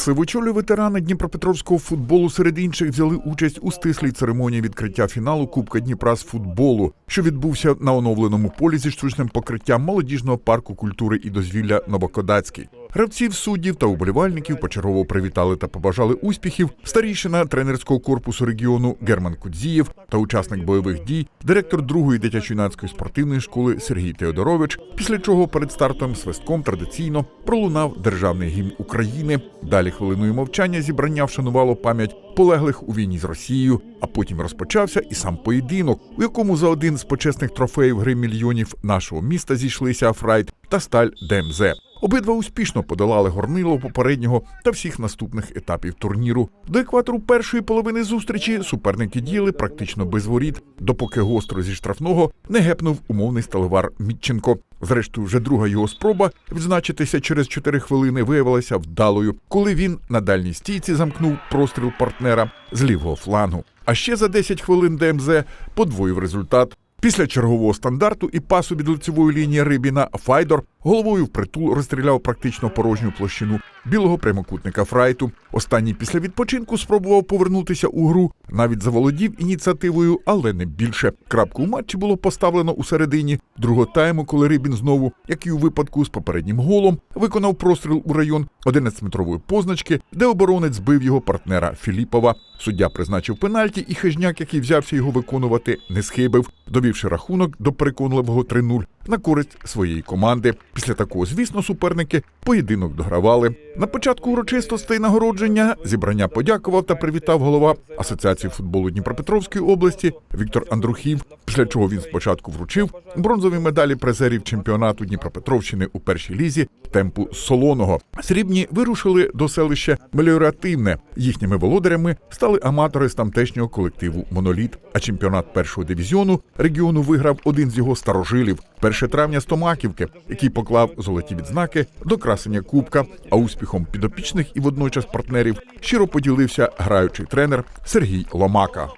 Сивочолі ветерани Дніпропетровського футболу серед інших взяли участь у стислій церемонії відкриття фіналу Кубка Дніпра з футболу, що відбувся на оновленому полі зі штучним покриттям молодіжного парку культури і дозвілля Новокодацький. Гравців, суддів та уболівальників почергово привітали та побажали успіхів старійшина тренерського корпусу регіону Герман Кудзієв та учасник бойових дій, директор другої дитячо-юнацької спортивної школи Сергій Теодорович. Після чого перед стартом свистком традиційно пролунав державний гімн України. Далі хвилиною мовчання зібрання вшанувало пам'ять полеглих у війні з Росією. А потім розпочався і сам поєдинок, у якому за один з почесних трофеїв гри мільйонів нашого міста зійшлися Фрайт та Сталь ДМЗ. Обидва успішно подолали горнило попереднього та всіх наступних етапів турніру. До екватору першої половини зустрічі суперники діяли практично без воріт, допоки гостро зі штрафного не гепнув умовний сталевар Мітченко. Зрештою, вже друга його спроба відзначитися через 4 хвилини виявилася вдалою, коли він на дальній стійці замкнув простріл партнера з лівого флангу. А ще за 10 хвилин ДМЗ подвоїв результат. Після чергового стандарту і пасу від лицевої лінії Рибіна Файдор головою впритул розстріляв практично порожню площину білого прямокутника Фрайту. Останній після відпочинку спробував повернутися у гру, навіть заволодів ініціативою, але не більше. Крапку у матчі було поставлено у середині другого тайму, коли Рибін знову, як і у випадку з попереднім голом, виконав простріл у район 11-метрової позначки, де оборонець збив його партнера Філіпова. Суддя призначив пенальті, і хижняк, який взявся його виконувати, не схибив, довівши рахунок до переконливого 3-0 на користь своєї команди. Після такого, звісно, суперники поєдинок догравали. На початку урочистостей нагородження зібрання подякував та привітав голова Асоціації футболу Дніпропетровської області Віктор Андрухів. Після чого він спочатку вручив бронзові медалі призерів чемпіонату Дніпропетровщини у першій лізі темпу солоного. Срібні вирушили до селища Меліоративне. Їхніми володарями стали аматори з тамтешнього колективу Моноліт. А чемпіонат першого дивізіону регіону виграв один з його старожилів. 1 травня Стомаківки, який поклав золоті відзнаки до красення кубка. А успіхом підопічних і водночас партнерів щиро поділився граючий тренер Сергій Ломака.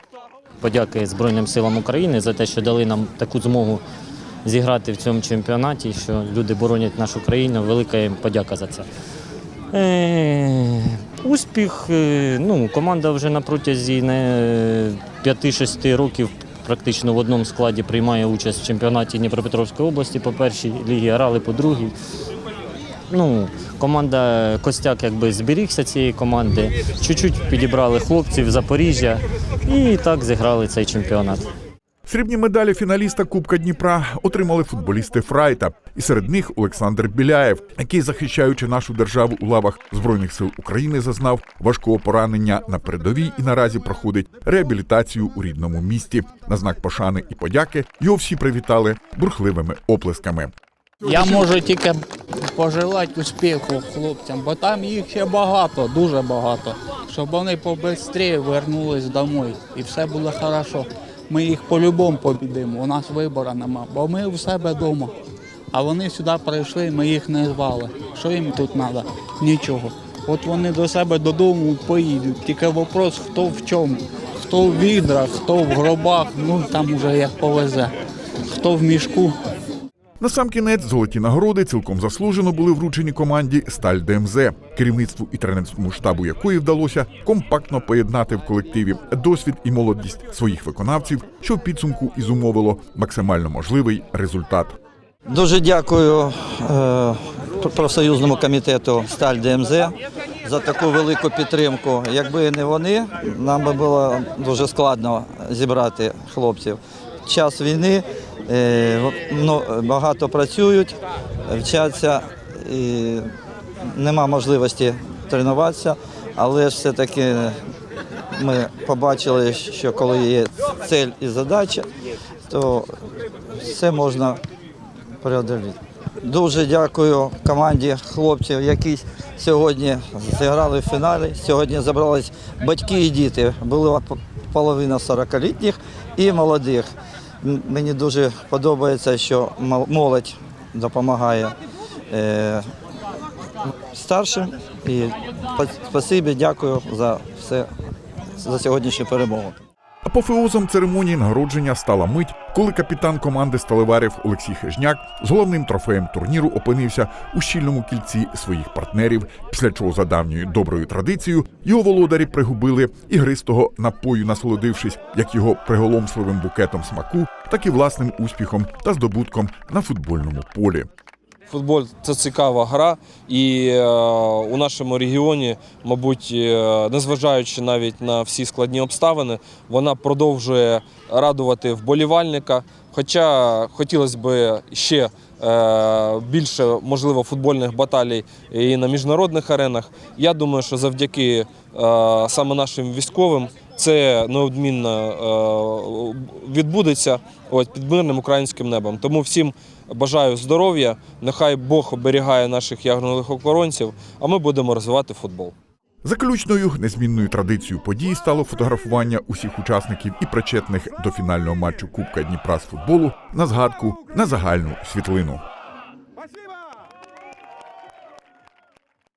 Подяки Збройним силам України за те, що дали нам таку змогу зіграти в цьому чемпіонаті, що люди боронять нашу країну. Велика їм подяка за це. Е, успіх. е, Ну, команда вже на протязі 5-6 років практично в одному складі приймає участь в чемпіонаті Дніпропетровської області по першій лігі, грали по другій. Ну, команда Костяк якби зберігся цієї команди. Чуть-чуть підібрали хлопців Запоріжжя і так зіграли цей чемпіонат. Срібні медалі фіналіста Кубка Дніпра отримали футболісти Фрайта, і серед них Олександр Біляєв, який, захищаючи нашу державу у лавах збройних сил України, зазнав важкого поранення на передовій і наразі проходить реабілітацію у рідному місті. На знак пошани і подяки його всі привітали бурхливими оплесками. Я можу тільки пожелати успіху хлопцям, бо там їх ще багато, дуже багато. Щоб вони побистріше вернулись домой і все було хорошо. Ми їх по-любому побідемо, у нас вибору нема, бо ми у себе вдома. А вони сюди прийшли, ми їх не звали. Що їм тут треба? Нічого. От вони до себе додому поїдуть. Тільки вопрос, хто в чому. Хто в відрах, хто в гробах, ну там уже як повезе. Хто в мішку, Насамкінець золоті нагороди цілком заслужено були вручені команді Сталь ДМЗ, керівництву і тренерському штабу якої вдалося компактно поєднати в колективі досвід і молодість своїх виконавців, що в підсумку і зумовило максимально можливий результат. Дуже дякую е, профсоюзному комітету Сталь ДМЗ за таку велику підтримку. Якби не вони, нам би було дуже складно зібрати хлопців. Час війни багато працюють, вчаться і нема можливості тренуватися, але ж все-таки ми побачили, що коли є цель і задача, то все можна преодоліти. Дуже дякую команді хлопців, які сьогодні зіграли в фіналі. Сьогодні забрались батьки і діти. Була половина 40-літніх і молодих. Мені дуже подобається, що мол- молодь допомагає е, старшим. І па- спасибі, дякую за все за сьогоднішню перемогу. Апофеозом церемонії нагородження стала мить, коли капітан команди сталеварів Олексій Хижняк з головним трофеєм турніру опинився у щільному кільці своїх партнерів, після чого за давньою доброю традицією його володарі пригубили ігристого напою, насолодившись як його приголомшливим букетом смаку, так і власним успіхом та здобутком на футбольному полі. Футбол це цікава гра, і е, у нашому регіоні, мабуть, е, незважаючи навіть на всі складні обставини, вона продовжує радувати вболівальника. Хоча хотілося б ще е, більше, можливо, футбольних баталій і на міжнародних аренах. Я думаю, що завдяки саме нашим військовим це неодмінно е, відбудеться під мирним українським небом. Тому всім бажаю здоров'я, нехай Бог оберігає наших ягнулих охоронців, а ми будемо розвивати футбол. Заключною незмінною традицією події стало фотографування усіх учасників і причетних до фінального матчу Кубка Дніпра з футболу на згадку на загальну світлину.